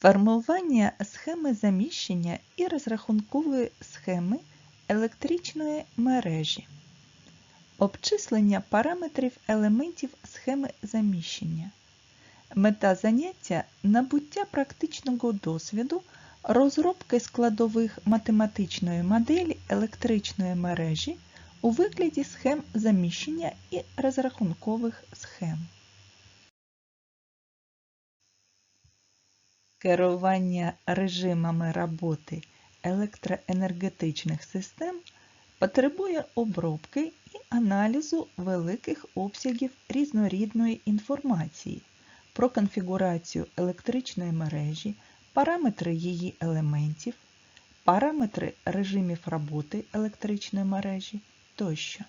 Формування схеми заміщення і розрахункової схеми електричної мережі. Обчислення параметрів елементів схеми заміщення. Мета заняття набуття практичного досвіду розробки складових математичної моделі електричної мережі у вигляді схем заміщення і розрахункових схем. Керування режимами роботи електроенергетичних систем потребує обробки і аналізу великих обсягів різнорідної інформації про конфігурацію електричної мережі, параметри її елементів, параметри режимів роботи електричної мережі тощо.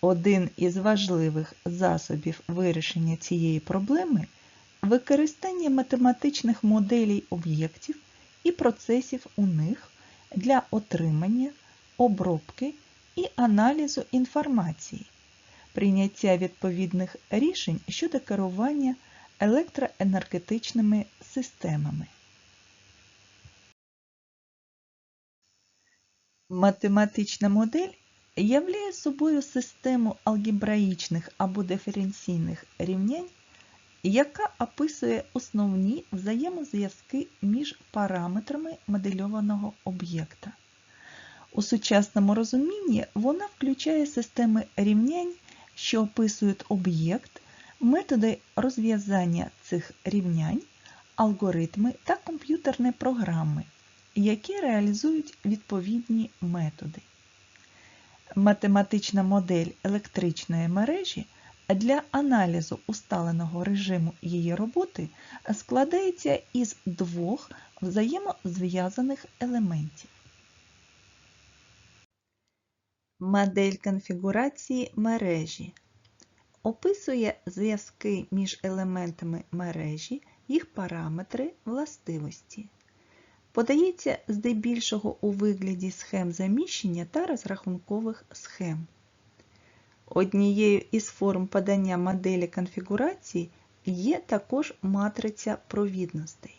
Один із важливих засобів вирішення цієї проблеми використання математичних моделей об'єктів і процесів у них для отримання, обробки і аналізу інформації, прийняття відповідних рішень щодо керування електроенергетичними системами. Математична модель являє собою систему алгебраїчних або диференційних рівнянь, яка описує основні взаємозв'язки між параметрами модельованого об'єкта. У сучасному розумінні вона включає системи рівнянь, що описують об'єкт, методи розв'язання цих рівнянь, алгоритми та комп'ютерні програми, які реалізують відповідні методи. Математична модель електричної мережі для аналізу усталеного режиму її роботи складається із двох взаємозв'язаних елементів. Модель конфігурації мережі описує зв'язки між елементами мережі, їх параметри, властивості. Подається здебільшого у вигляді схем заміщення та розрахункових схем. Однією із форм подання моделі конфігурації є також матриця провідностей.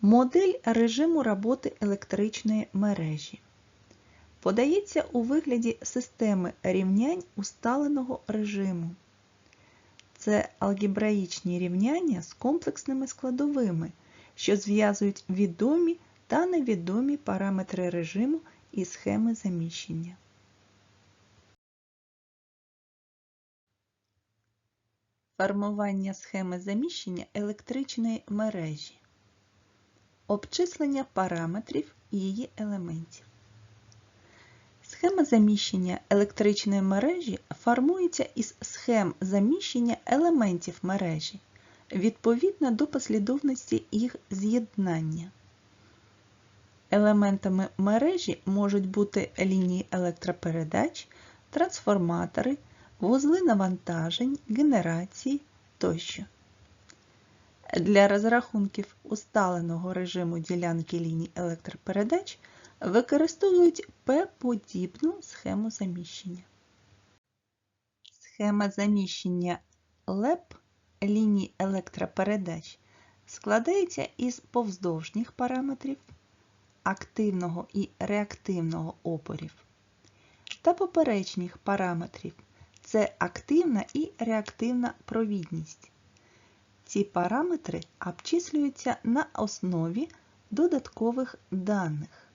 Модель режиму роботи електричної мережі подається у вигляді системи рівнянь усталеного режиму. Це алгебраїчні рівняння з комплексними складовими, що зв'язують відомі та невідомі параметри режиму і схеми заміщення. Формування схеми заміщення електричної мережі. Обчислення параметрів її елементів. Схема заміщення електричної мережі формується із схем заміщення елементів мережі відповідно до послідовності їх з'єднання. Елементами мережі можуть бути лінії електропередач, трансформатори, вузли навантажень, генерації тощо. Для розрахунків усталеного режиму ділянки ліній електропередач використовують П-подібну схему заміщення. Схема заміщення ЛЕП ліній електропередач складається із повздовжніх параметрів активного і реактивного опорів та поперечних параметрів це активна і реактивна провідність. Ці параметри обчислюються на основі додаткових даних.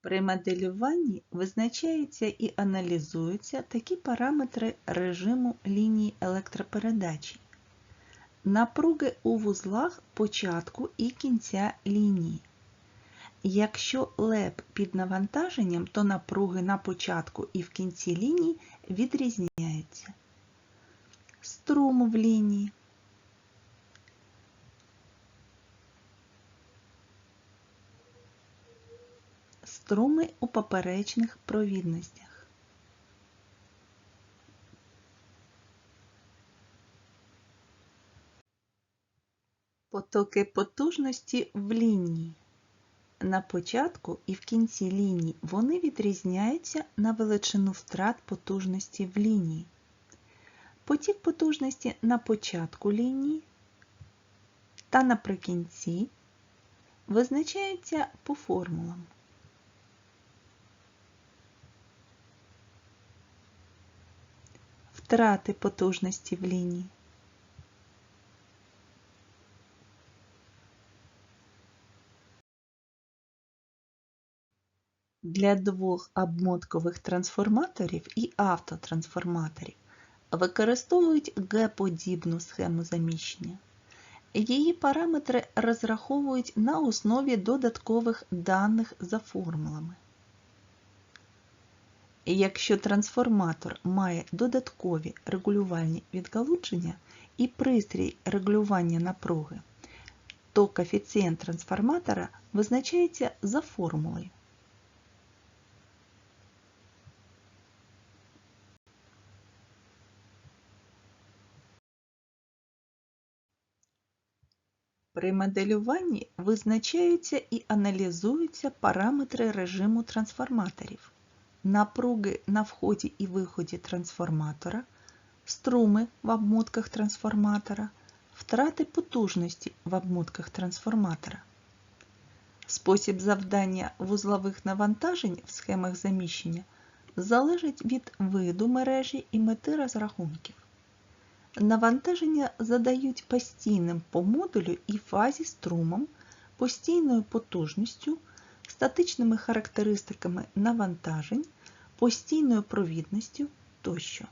При моделюванні визначаються і аналізуються такі параметри режиму лінії електропередачі, напруги у вузлах початку і кінця лінії. Якщо леп під навантаженням, то напруги на початку і в кінці лінії відрізняються. Струм в лінії. Струми у поперечних провідностях. Потоки потужності в лінії. На початку і в кінці лінії вони відрізняються на величину втрат потужності в лінії. Потік потужності на початку лінії та наприкінці визначається по формулам. Втрати потужності в лінії. Для двох обмоткових трансформаторів і автотрансформаторів використовують Г-подібну схему заміщення. Її параметри розраховують на основі додаткових даних за формулами. Якщо трансформатор має додаткові регулювальні відгалудження і пристрій регулювання напруги, то коефіцієнт трансформатора визначається за формулою. При моделюванні визначаються і аналізуються параметри режиму трансформаторів, напруги на вході і виході трансформатора, струми в обмотках трансформатора, втрати потужності в обмотках трансформатора. Спосіб завдання вузлових навантажень в схемах заміщення залежить від виду мережі і мети розрахунків. Навантаження задають постійним по модулю і фазі струмом, постійною потужністю, статичними характеристиками навантажень, постійною провідністю тощо.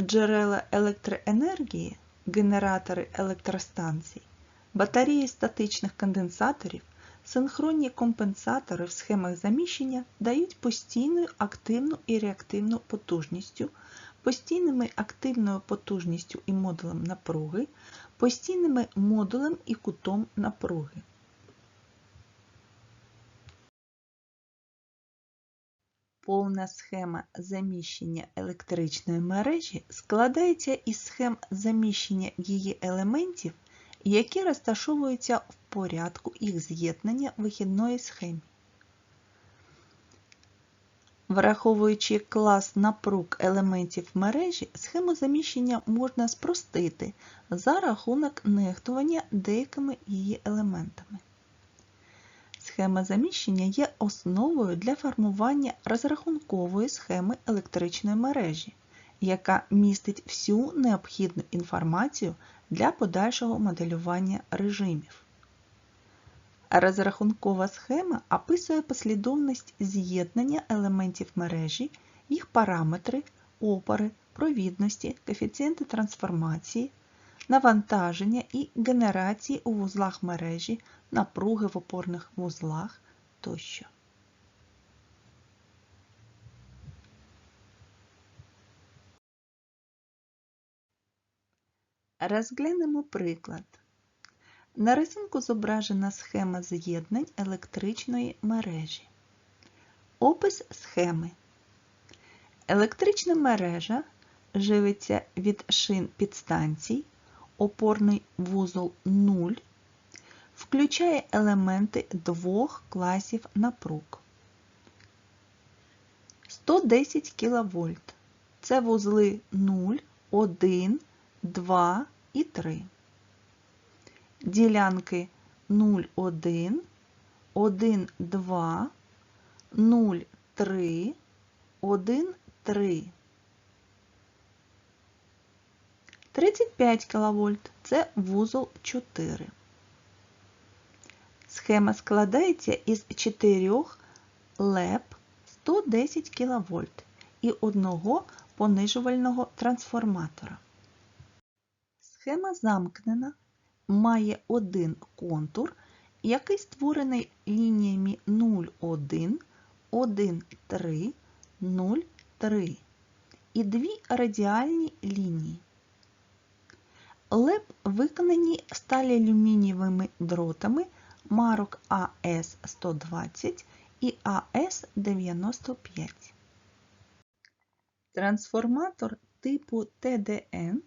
Джерела електроенергії, генератори електростанцій, батареї статичних конденсаторів, синхронні компенсатори в схемах заміщення дають постійну активну і реактивну потужністю постійними активною потужністю і модулем напруги, постійними модулем і кутом напруги. Повна схема заміщення електричної мережі складається із схем заміщення її елементів, які розташовуються в порядку їх з'єднання вихідної схеми. Враховуючи клас напруг елементів мережі, схему заміщення можна спростити за рахунок нехтування деякими її елементами. Схема заміщення є основою для формування розрахункової схеми електричної мережі, яка містить всю необхідну інформацію для подальшого моделювання режимів. Розрахункова схема описує послідовність з'єднання елементів мережі, їх параметри, опори, провідності, коефіцієнти трансформації, навантаження і генерації у вузлах мережі, напруги в опорних вузлах тощо. Розглянемо приклад. На рисунку зображена схема з'єднань електричної мережі. Опис схеми. Електрична мережа живиться від шин підстанцій, опорний вузол 0, включає елементи двох класів напруг. 110 кВт. Це вузли 0, 1, 2 і 3 ділянки 0,1, 1,2, 0,3, 1,3. 35 кВт це вузол 4. Схема складається із 4 леп 110 кВт і одного понижувального трансформатора. Схема замкнена має один контур, який створений лініями 0,1, 1,3, 0,3 і дві радіальні лінії. Леп виконані сталіалюмінієвими дротами марок АС-120 і АС-95. Трансформатор типу ТДН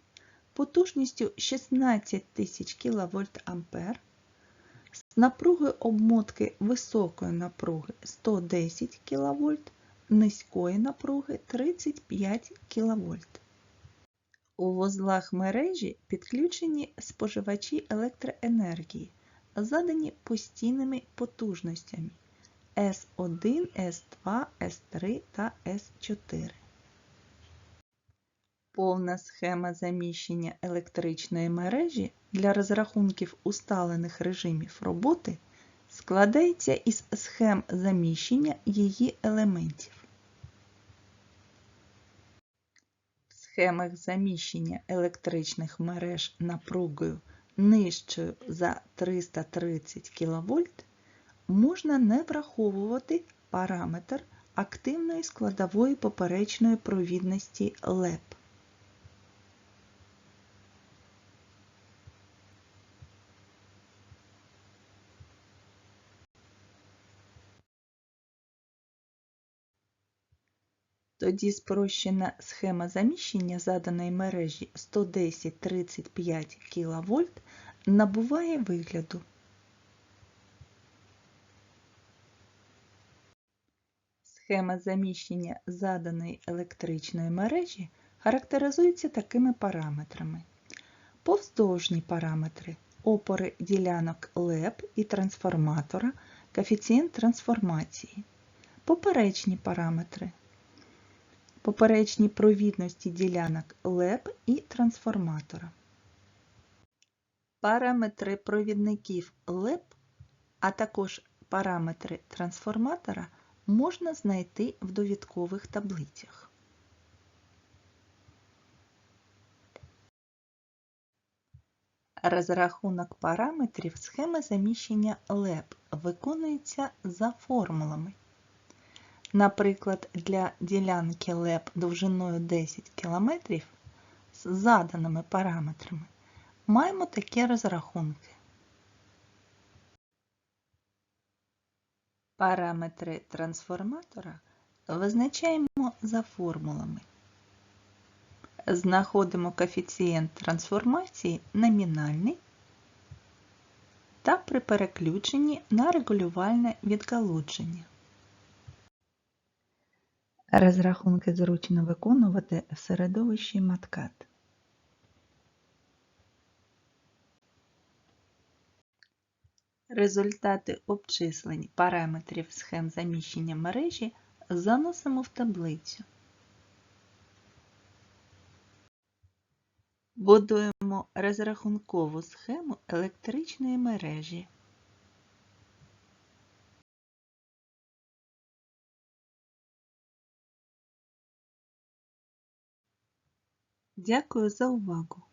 потужністю 16 тисяч кВт А з напругою обмотки високої напруги 110 кВт, низької напруги 35 кВт. У вузлах мережі підключені споживачі електроенергії, задані постійними потужностями S1, S2, S3 та S4. Повна схема заміщення електричної мережі для розрахунків усталених режимів роботи складається із схем заміщення її елементів. В схемах заміщення електричних мереж напругою нижчою за 330 кВт можна не враховувати параметр активної складової поперечної провідності ЛЕП. Тоді спрощена схема заміщення заданої мережі 110-35 кВт набуває вигляду. Схема заміщення заданої електричної мережі характеризується такими параметрами. Повздовжні параметри опори ділянок ЛЕП і трансформатора, коефіцієнт трансформації. Поперечні параметри поперечні провідності ділянок ЛЕП і трансформатора. Параметри провідників ЛЕП, а також параметри трансформатора можна знайти в довідкових таблицях. Розрахунок параметрів схеми заміщення ЛЕП виконується за формулами. Наприклад, для ділянки ЛЕП довжиною 10 км з заданими параметрами маємо такі розрахунки. Параметри трансформатора визначаємо за формулами. Знаходимо коефіцієнт трансформації номінальний та при переключенні на регулювальне відгалудження. Розрахунки зручно виконувати в середовищі MATCAD. Результати обчислень параметрів схем заміщення мережі заносимо в таблицю. Будуємо розрахункову схему електричної мережі. Дякую за увагу!